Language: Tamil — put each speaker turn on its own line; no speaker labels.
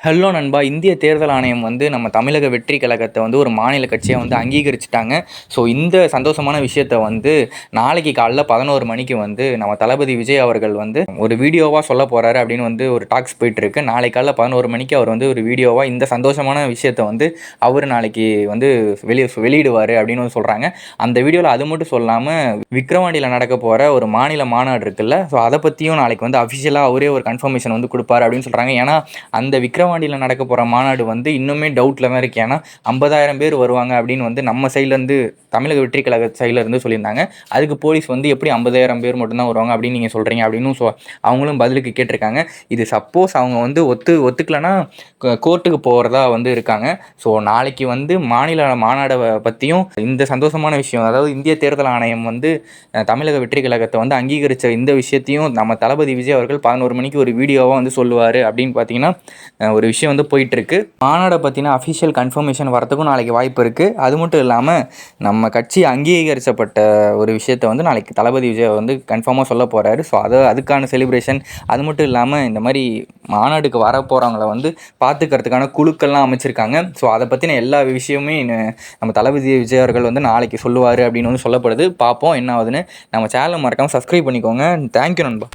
ஹலோ நண்பா இந்திய தேர்தல் ஆணையம் வந்து நம்ம தமிழக வெற்றி கழகத்தை வந்து ஒரு மாநில கட்சியாக வந்து அங்கீகரிச்சிட்டாங்க. ஸோ இந்த சந்தோஷமான விஷயத்த வந்து நாளைக்கு காலைல பதினோரு மணிக்கு வந்து நம்ம தளபதி விஜய் அவர்கள் வந்து ஒரு வீடியோவாக சொல்ல போகிறாரு அப்படின்னு வந்து ஒரு டாக்ஸ் போயிட்டுருக்கு. நாளைக்கு காலைல பதினோரு மணிக்கு அவர் வந்து ஒரு வீடியோவாக இந்த சந்தோஷமான விஷயத்த வந்து அவர் நாளைக்கு வந்து வெளியே வெளியிடுவார் அப்படின்னு வந்து சொல்கிறாங்க அந்த வீடியோவில் அது மட்டும் சொல்லாமல் விக்ரவாண்டியில் நடக்க போகிற ஒரு மாநில மாநாடு இருக்குல்ல ஸோ அதை பற்றியும் நாளைக்கு வந்து அஃபிஷியலாக அவரே ஒரு கன்ஃபர்மேஷன் வந்து கொடுப்பாரு அப்படின்னு சொல்கிறாங்க ஏன்னா அந்த விக்ரம் விக்ரவாண்டியில் நடக்க போகிற மாநாடு வந்து இன்னுமே டவுட்டில் தான் இருக்கு. ஏன்னா ஐம்பதாயிரம் பேர் வருவாங்க அப்படின்னு வந்து நம்ம சைட்லேருந்து தமிழக வெற்றி கழக சைடில் இருந்து சொல்லியிருந்தாங்க. அதுக்கு போலீஸ் வந்து எப்படி ஐம்பதாயிரம் பேர் மட்டும்தான் வருவாங்க அப்படின்னு நீங்கள் சொல்கிறீங்க அப்படின்னு சொ அவங்களும் பதிலுக்கு கேட்டிருக்காங்க. இது சப்போஸ் அவங்க வந்து ஒத்து ஒத்துக்கலைன்னா கோர்ட்டுக்கு போகிறதா வந்து இருக்காங்க. ஸோ நாளைக்கு வந்து மாநில மாநாடை பற்றியும் இந்த சந்தோஷமான விஷயம் அதாவது இந்திய தேர்தல் ஆணையம் வந்து தமிழக வெற்றி கழகத்தை வந்து அங்கீகரித்த இந்த விஷயத்தையும் நம்ம தளபதி விஜய் அவர்கள் பதினோரு மணிக்கு ஒரு வீடியோவாக வந்து சொல்லுவார் அப்படின்னு பார்த்தீங்கன்னா ஒரு விஷயம் வந்து போயிட்டுருக்கு. மாநாடை பற்றின அஃபிஷியல் கன்ஃபர்மேஷன் வரத்துக்கும் நாளைக்கு வாய்ப்பு இருக்குது அது மட்டும் இல்லாமல் நம்ம கட்சி அங்கீகரிக்கப்பட்ட ஒரு விஷயத்தை வந்து நாளைக்கு தளபதி விஜய் வந்து கன்ஃபார்மாக சொல்ல போகிறாரு ஸோ அதை அதுக்கான செலிப்ரேஷன் அது மட்டும் இல்லாமல் இந்த மாதிரி மாநாடுக்கு வர போகிறவங்கள வந்து பார்த்துக்கிறதுக்கான குழுக்கள்லாம் அமைச்சிருக்காங்க. ஸோ அதை பற்றின எல்லா விஷயமுமே நம்ம தளபதி விஜய் அவர்கள் வந்து நாளைக்கு சொல்லுவார் அப்படின்னு வந்து சொல்லப்படுது. பார்ப்போம் என்ன ஆகுதுன்னு. நம்ம சேனலை மறக்காமல் சப்ஸ்கிரைப் பண்ணிக்கோங்க. தேங்க்யூ நண்பா.